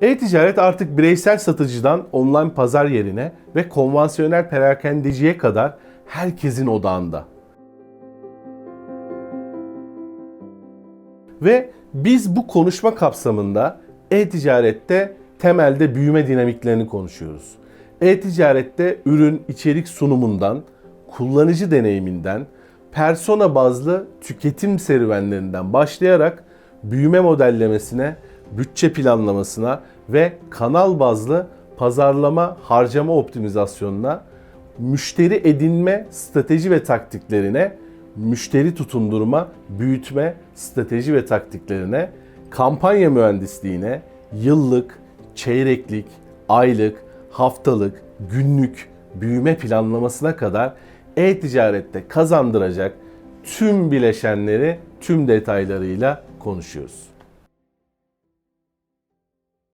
E-ticaret artık bireysel satıcıdan online pazar yerine ve konvansiyonel perakendeciye kadar herkesin odağında. Ve biz bu konuşma kapsamında e-ticarette temelde büyüme dinamiklerini konuşuyoruz. E-ticarette ürün içerik sunumundan, kullanıcı deneyiminden, persona bazlı tüketim serüvenlerinden başlayarak büyüme modellemesine, bütçe planlamasına ve kanal bazlı pazarlama harcama optimizasyonuna, müşteri edinme strateji ve taktiklerine, müşteri tutundurma, büyütme strateji ve taktiklerine, kampanya mühendisliğine, yıllık, çeyreklik, aylık, haftalık, günlük büyüme planlamasına kadar e-ticarette kazandıracak tüm bileşenleri tüm detaylarıyla konuşuyoruz.